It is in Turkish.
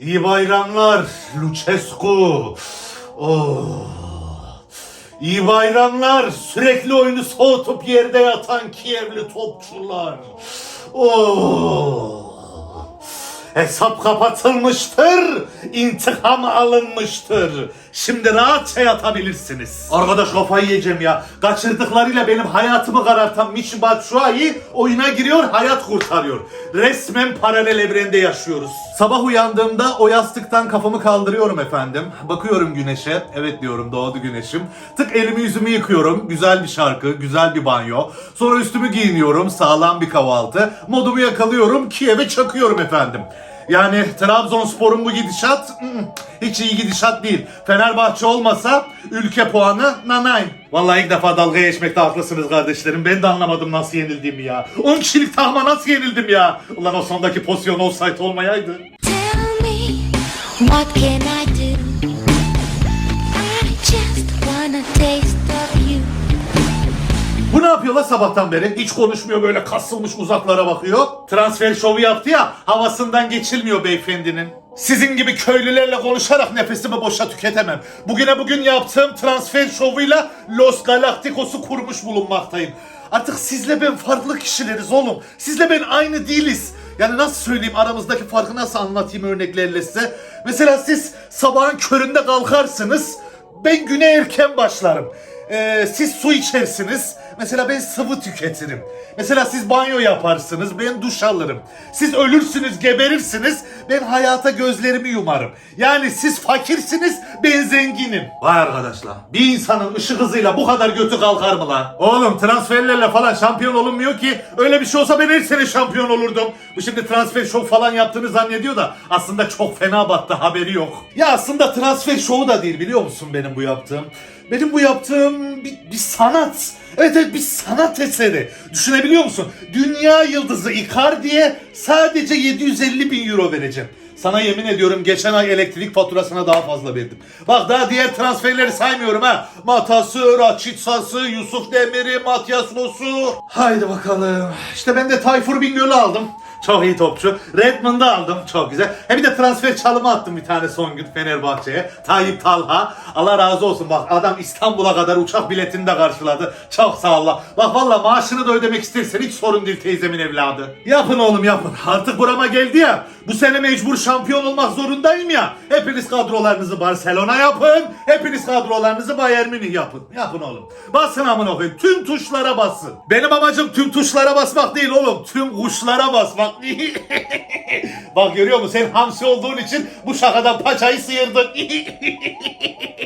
İyi bayramlar Lucescu. Oh. İyi bayramlar sürekli oyunu soğutup yerde yatan Kievli topçular. Oh. Hesap kapatılmıştır, intikam alınmıştır. Şimdi rahatça yatabilirsiniz. Arkadaş kafayı yiyeceğim ya. Kaçırdıklarıyla benim hayatımı karartan Michy Batshuayi oyuna giriyor, hayat kurtarıyor. Resmen paralel evrende yaşıyoruz. Sabah uyandığımda o yastıktan kafamı kaldırıyorum efendim. Bakıyorum güneşe. Evet diyorum doğdu güneşim. Tık elimi yüzümü yıkıyorum. Güzel bir şarkı, güzel bir banyo. Sonra üstümü giyiniyorum. Sağlam bir kahvaltı. Modumu yakalıyorum. Kiev'e çakıyorum efendim. Yani Trabzonspor'un bu gidişat hiç iyi gidişat değil. Fenerbahçe olmasa ülke puanı nanay. Vallahi ilk defa dalga geçmekte haklısınız kardeşlerim. Ben de anlamadım nasıl yenildiğimi ya. 10 kişilik tahma nasıl yenildim ya? Ulan o sondaki pozisyon offside olmayaydı. Tell me, what can I do? I just yapıyor la sabahtan beri? Hiç konuşmuyor böyle kasılmış uzaklara bakıyor. Transfer şovu yaptı ya havasından geçilmiyor beyefendinin. Sizin gibi köylülerle konuşarak nefesimi boşa tüketemem. Bugüne bugün yaptığım transfer şovuyla Los Galacticos'u kurmuş bulunmaktayım. Artık sizle ben farklı kişileriz oğlum. Sizle ben aynı değiliz. Yani nasıl söyleyeyim aramızdaki farkı nasıl anlatayım örneklerle size. Mesela siz sabahın köründe kalkarsınız. Ben güne erken başlarım. Ee, siz su içersiniz. Mesela ben sıvı tüketirim. Mesela siz banyo yaparsınız. Ben duş alırım. Siz ölürsünüz, geberirsiniz. Ben hayata gözlerimi yumarım. Yani siz fakirsiniz, ben zenginim. Vay arkadaşlar. Bir insanın ışık hızıyla bu kadar götü kalkar mı lan? Oğlum transferlerle falan şampiyon olunmuyor ki. Öyle bir şey olsa ben her sene şampiyon olurdum. Bu şimdi transfer şov falan yaptığını zannediyor da aslında çok fena battı haberi yok. Ya aslında transfer şovu da değil biliyor musun benim bu yaptığım? Benim bu yaptığım bir, bir sanat. Evet evet bir sanat eseri. Düşünebiliyor musun? Dünya yıldızı Icardi'ye sadece 750 bin euro vereceğim. Sana yemin ediyorum geçen ay elektrik faturasına daha fazla verdim. Bak daha diğer transferleri saymıyorum ha. Matası, Raçitsası, Yusuf Demir'i, Matias Rosu. Haydi bakalım. İşte ben de Tayfur Bingöl'ü aldım. Çok iyi topçu. Redmond'u aldım. Çok güzel. He bir de transfer çalımı attım bir tane son gün Fenerbahçe'ye. Tayyip Talha. Allah razı olsun bak adam İstanbul'a kadar uçak biletini de karşıladı. Çok sağ ol. Bak valla maaşını da ödemek istersen hiç sorun değil teyzemin evladı. Yapın oğlum yapın. Artık burama geldi ya. Bu sene mecbur şampiyon olmak zorundayım ya. Hepiniz kadrolarınızı Barcelona yapın. Hepiniz kadrolarınızı Bayern Münih yapın. Yapın oğlum. Basın amına koyayım. Tüm tuşlara basın. Benim amacım tüm tuşlara basmak değil oğlum. Tüm kuşlara basmak. Bak görüyor musun? Sen hamsi olduğun için bu şakadan paçayı sıyırdın.